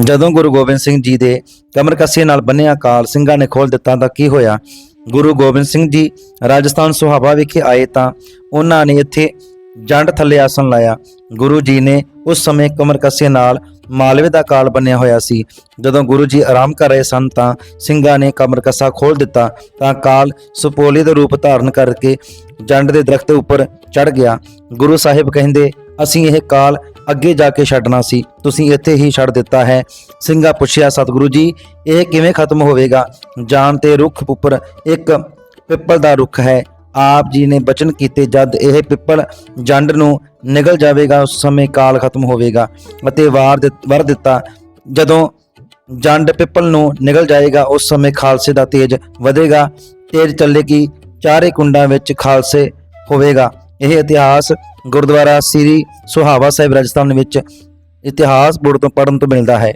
ਜਦੋਂ ਗੁਰੂ ਗੋਬਿੰਦ ਸਿੰਘ ਜੀ ਦੇ ਕਮਰ ਕੱਸੇ ਨਾਲ ਬੰਨਿਆ, ਕਾਲ ਸਿੰਘਾਂ ਨੇ ਖੋਲ ਦਿੱਤਾ ਤਾਂ ਕੀ ਹੋਇਆ? ਗੁਰੂ ਗੋਬਿੰਦ ਸਿੰਘ ਜੀ ਰਾਜਸਥਾਨ ਸੁਹਾਬਾ ਵਿਖੇ ਆਏ ਤਾਂ ਉਹਨਾਂ ਨੇ ਇੱਥੇ ਜੰਡ ਥੱਲੇ ਆਸਣ ਲਾਇਆ। ਗੁਰੂ ਜੀ ਨੇ ਉਸ ਸਮੇਂ ਕਮਰ ਕੱਸੇ ਨਾਲ ਮਾਲਵੇ ਦਾ ਕਾਲ ਬੰਨਿਆ ਹੋਇਆ ਸੀ। ਜਦੋਂ ਗੁਰੂ ਜੀ ਆਰਾਮ ਕਰ ਰਹੇ ਸਨ ਤਾਂ ਸਿੰਘਾਂ ਨੇ ਕਮਰ ਕੱਸਾ ਖੋਲ ਦਿੱਤਾ ਤਾਂ ਕਾਲ ਸੁਪੋਲੀ ਦਾ ਰੂਪ ਧਾਰਨ ਕਰਕੇ ਜੰਡ ਦੇ ਦਰਖਤ ਉੱਪਰ ਚੜ ਗਿਆ। ਗੁਰੂ ਸਾਹਿਬ ਕਹਿੰਦੇ, ਅਸੀਂ ਇਹ ਕਾਲ ਅੱਗੇ ਜਾ ਕੇ ਛੱਡਣਾ ਸੀ। ਤੁਸੀਂ ਇੱਥੇ ਹੀ ਛੱਡ ਦਿੱਤਾ ਹੈ। ਸਿੰਘਾ ਪੁੱਛਿਆ, ਸਤਿਗੁਰੂ ਜੀ, ਇਹ ਕਿਵੇਂ ਖਤਮ ਹੋਵੇਗਾ? ਜਾਨ ਤੇ ਰੁੱਖ ਉੱਪਰ ਇੱਕ ਪਿੱਪਲ ਦਾ ਰੁੱਖ ਹੈ। ਆਪ ਜੀ ਨੇ ਬਚਨ ਕੀਤੇ, ਜਦ ਇਹ ਪਿੱਪਲ ਜੰਡ ਨੂੰ ਨਿਗਲ ਜਾਵੇਗਾ, ਉਸ ਸਮੇਂ ਕਾਲ ਖਤਮ ਹੋਵੇਗਾ ਅਤੇ ਵਾਰ ਦਿੱਤ- ਵਰ ਦਿੱਤਾ। ਜਦੋਂ ਜੰਡ ਪਿੱਪਲ ਨੂੰ ਨਿਗਲ ਜਾਏਗਾ, ਉਸ ਸਮੇਂ ਖਾਲਸੇ ਦਾ ਤੇਜ ਵਧੇਗਾ। ਤੇਜ ਚੱਲੇਗੀ। ਚਾਰੇ ਕੁੰਡਾਂ ਵਿੱਚ ਖਾਲਸੇ ਹੋਵੇਗਾ। ਇਹ ਇਤਿਹਾਸ ਗੁਰਦੁਆਰਾ ਸ੍ਰੀ ਸੁਹਾਵਾ ਸਾਹਿਬ ਰਾਜਸਥਾਨ ਵਿੱਚ ਇਤਿਹਾਸ ਬੋਰਡ ਤੋਂ ਪੜ੍ਹਨ ਤੋਂ ਮਿਲਦਾ ਹੈ।